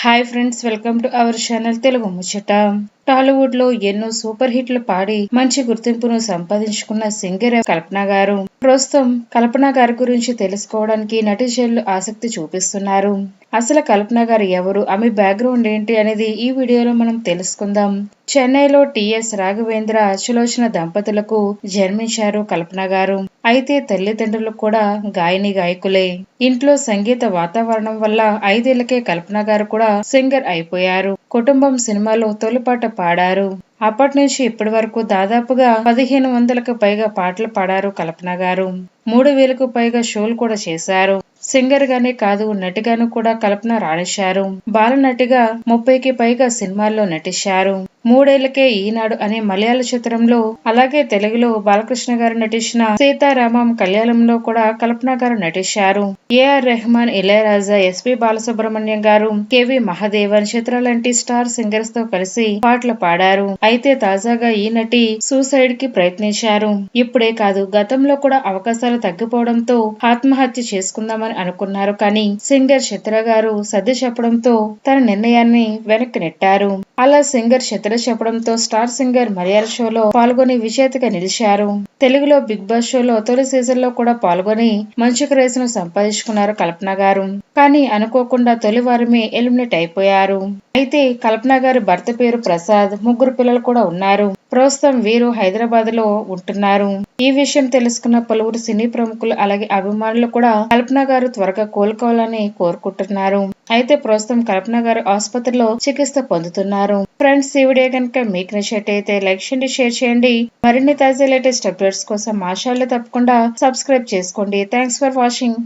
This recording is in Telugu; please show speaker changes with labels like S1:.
S1: Hi friends welcome to our channel Telugu ముచ్చట టాలీవుడ్లో ఎన్నో సూపర్ హిట్లు పాడి మంచి గుర్తింపును సంపాదించుకున్న సింగర్ కల్పన గారు. ప్రస్తుతం కల్పన గారి గురించి తెలుసుకోవడానికి నటిజన్లు ఆసక్తి చూపిస్తున్నారు. అసలు కల్పన గారు ఎవరు ఆమె బ్యాక్గ్రౌండ్ ఏంటి అనేది ఈ వీడియోలో మనం తెలుసుకుందాం. చెన్నైలో టిఎస్ రాఘవేంద్ర సులోచన దంపతులకు జన్మించారు కల్పన గారు. అయితే తల్లిదండ్రులు కూడా గాయని గాయకులే. ఇంట్లో సంగీత వాతావరణం వల్ల ఐదేళ్ళకే కల్పన గారు కూడా సింగర్ అయిపోయారు. కుటుంబం సినిమాలో తొలిపాట పాడారు. అప్పటి నుంచి ఇప్పటి వరకు దాదాపుగా పదిహేను వందలకు పైగా పాటలు పాడారు కల్పన గారు. మూడు వేలకు పైగా షోలు కూడా చేశారు. సింగర్ గానే కాదు నటిగాను కూడా కల్పన రాణించారు. బాలనటిగా ముప్పైకి పైగా సినిమాల్లో నటించారు. మూడేళ్ళకే ఈనాడు అనే మలయాళ చిత్రంలో అలాగే తెలుగులో బాలకృష్ణ గారు నటించిన సీతారామం కళ్యాణంలో కూడా కల్పన గారు నటించారు. A R Rahman Ilaiyaraaja S P Balasubrahmanyam garu K V Mahadevan చిత్రాలంటి star సింగర్స్తో కలిసి పాటలు పాడారు. అయితే తాజాగా ఈ నటి సూసైడ్కి ప్రయత్నించారు. ఇప్పుడే కాదు గతంలో కూడా అవకాశాలు తగ్గిపోవడంతో ఆత్మహత్య చేసుకుందామని అనుకున్నారు. కానీ సింగర్ చిత్ర గారు సర్ది చెప్పడంతో తన నిర్ణయాన్ని వెనక్కి నెట్టారు. అలా సింగర్ చిత్ర చెప్పడంతో స్టార్ సింగర్ మలయాళ షోలో పాల్గొని విజేతగా నిలిచారు. తెలుగులో బిగ్ బాస్ షోలో తొలి సీజన్లో కూడా పాల్గొని మంచి క్రేజ్ను సంపాదించుకున్నారు కల్పన గారు. కానీ అనుకోకుండా తొలి వారమే ఎలిమినేట్ అయిపోయారు. అయితే కల్పన గారి భర్త పేరు ప్రసాద్ ముగ్గురు పిల్లలు కూడా ఉన్నారు. ప్రస్తుతం వీరు హైదరాబాద్లో ఉంటున్నారు. ఈ విషయం తెలుసుకున్న పలువురు సినీ ప్రముఖులు అలాగే అభిమానులు కూడా కల్పన గారు త్వరగా కోలుకోవాలని కోరుకుంటున్నారు. అయితే ప్రస్తుతం కల్పన గారు ఆసుపత్రిలో చికిత్స పొందుతున్నారు. ఫ్రెండ్స్ ఈ వీడియో కనుక మీకు నచ్చినట్టయితే లైక్ చేయండి షేర్ చేయండి. మరిన్ని తాజా లేటెస్ట్ అప్డేట్స్ కోసం మా తప్పకుండా సబ్స్క్రైబ్ చేసుకోండి. Thanks for watching.